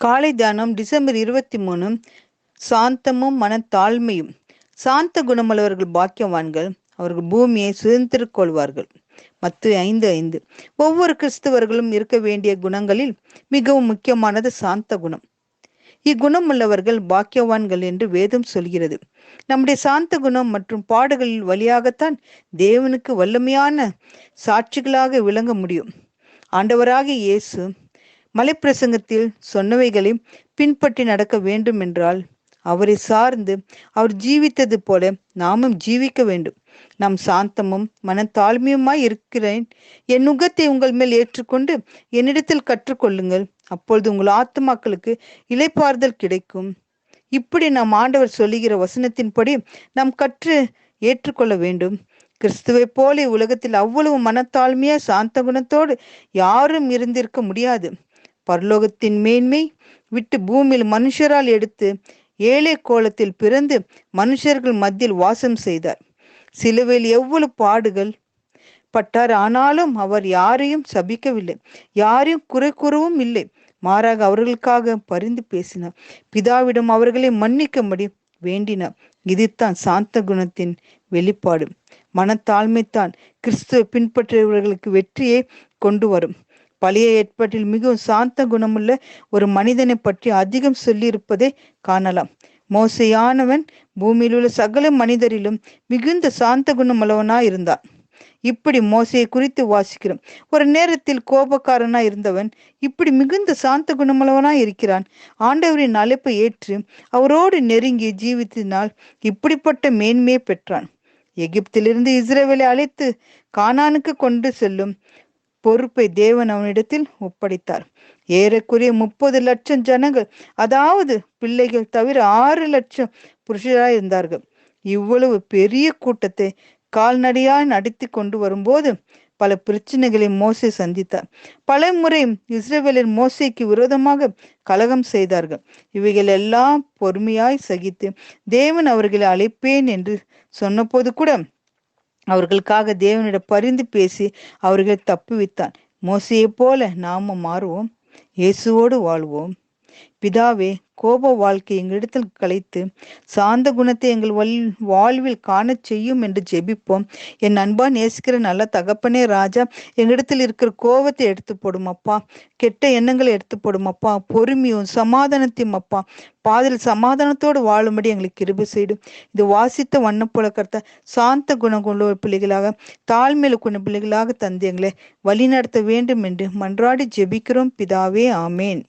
காலை தியானம் டிசம்பர் இருபத்தி மூணு சாந்தமும் மனத்தாழ்மையும் சாந்த குணமுள்ளவர்கள் பாக்கியவான்கள். அவர்கள் பூமியை சுதந்திர கொள்வார்கள். மத்து ஐந்து ஐந்து. ஒவ்வொரு கிறிஸ்தவர்களும் இருக்க வேண்டிய குணங்களில் மிகவும் முக்கியமானது சாந்த குணம். இக்குணம் உள்ளவர்கள் பாக்கியவான்கள் என்று வேதம் சொல்கிறது. நம்முடைய சாந்த குணம் மற்றும் பாடுகளில் வழியாகத்தான் தேவனுக்கு வல்லமையான சாட்சிகளாக விளங்க முடியும். ஆண்டவராக இயேசு மலைப்பிரசங்கத்தில் சொன்னவைகளை பின்பற்றி நடக்க வேண்டும் என்றால் அவரை சார்ந்து அவர் ஜீவித்தது போல நாமும் ஜீவிக்க வேண்டும். நாம் சாந்தமும் மனத்தாழ்மையுமாய் இருக்கிறேன். என் நுகத்தை உங்கள் மேல் ஏற்றுக்கொண்டு என்னிடத்தில் கற்றுக்கொள்ளுங்கள். அப்பொழுது உங்கள் ஆத்மாக்களுக்கு இலைப்பாறுதல் கிடைக்கும். இப்படி நாம் ஆண்டவர் சொல்லுகிற வசனத்தின்படி நாம் கற்று ஏற்றுக்கொள்ள வேண்டும். கிறிஸ்துவை போல உலகத்தில் அவ்வளவு மனத்தாழ்மையா சாந்த குணத்தோடு யாரும் இருந்திருக்க முடியாது. பரலோகத்தின் மேன்மை விட்டு பூமியில் மனுஷரால் எடுத்து ஏழை கோலத்தில் பிறந்து மனுஷர்கள் மத்தியில் வாசம் செய்தார். சிலுவையில் எவ்வளவு பாடுகள் பட்டார் ஆனாலும் அவர் யாரையும் சபிக்கவில்லை. யாரையும் குறை கூறவும் இல்லை. மாறாக அவர்களுக்காக பரிந்து பேசினார். பிதாவிடம் அவர்களை மன்னிக்கும்படி வேண்டினார். இதுதான் சாந்த குணத்தின் வெளிப்பாடு. மனத்தாழ்மைத்தான் கிறிஸ்துவ பின்பற்றியவர்களுக்கு வெற்றியை கொண்டு வரும். பழைய ஏற்பாட்டில் மிகவும் சாந்த குணமுள்ள ஒரு மனிதனை பற்றி அதிகம் சொல்லியிருப்பதை காணலாம். மோசையானவன் பூமியில் உள்ள சகல மனிதரிலும் மிகுந்த சாந்த குணமுள்ளவனாய் இருந்தான். இப்படி மோசையை குறித்து வாசிக்கிறோம். ஒரு நேரத்தில் கோபக்காரனா இருந்தவன் இப்படி மிகுந்த சாந்த குணமுள்ளவனாய் இருக்கிறான். ஆண்டவரின் அழைப்பை ஏற்று அவரோடு நெருங்கி ஜீவித்தினால் இப்படிப்பட்ட மேன்மையை பெற்றான். எகிப்திலிருந்து இஸ்ரேவேலை அழைத்து கானானுக்கு கொண்டு செல்லும் பொறுப்பை தேவன் அவனிடத்தில் ஒப்படைத்தார். ஏறக்குறைய முப்பது லட்சம் ஜனங்கள் அதாவது பிள்ளைகள் தவிர ஆறு லட்சம் புருஷராய் இருந்தார்கள். இவ்வளவு பெரிய கூட்டத்தை கால்நடையாய் நடத்தி கொண்டு வரும்போது பல பிரச்சனைகளை மோசை சந்தித்தார். பல முறை இஸ்ரேவேலின் மோசைக்கு விரோதமாக கலகம் செய்தார்கள். இவைகள் எல்லாம் பொறுமையாய் சகித்து தேவன் அவர்களை அழைப்பேன் என்று சொன்னபோது கூட அவர்களுக்காக தேவனிடம் பரிந்து பேசி அவர்களை தப்புவித்தான். மோசையைப் போல நாம மாறுவோம். இயேசுவோடு வாழ்வோம். பிதாவே கோப வாழ்க்கை எங்களிடத்தில் கலைத்து சாந்த குணத்தை எங்கள் வல் வாழ்வில் காணச் செய்யும் என்று ஜெபிப்போம். என் அன்பா நேசிக்கிற நல்ல தகப்பனே ராஜா எங்களிடத்தில் இருக்கிற கோபத்தை எடுத்து போடும் அப்பா. கெட்ட எண்ணங்களை எடுத்து போடும் அப்பா. பொறுமையும் சமாதானத்தையும் அப்பா. பாதில் சமாதானத்தோடு வாழும்படி எங்களுக்கு கிருபி செய்யும் இது வாசித்த வண்ண போல கருத்த சாந்த குணம் கொண்ட பிள்ளைகளாக தாழ்மையில கொண்ட பிள்ளைகளாக தந்து எங்களை வழிநடத்த வேண்டும் என்று மன்றாடி ஜெபிக்கிறோம். பிதாவே ஆமேன்.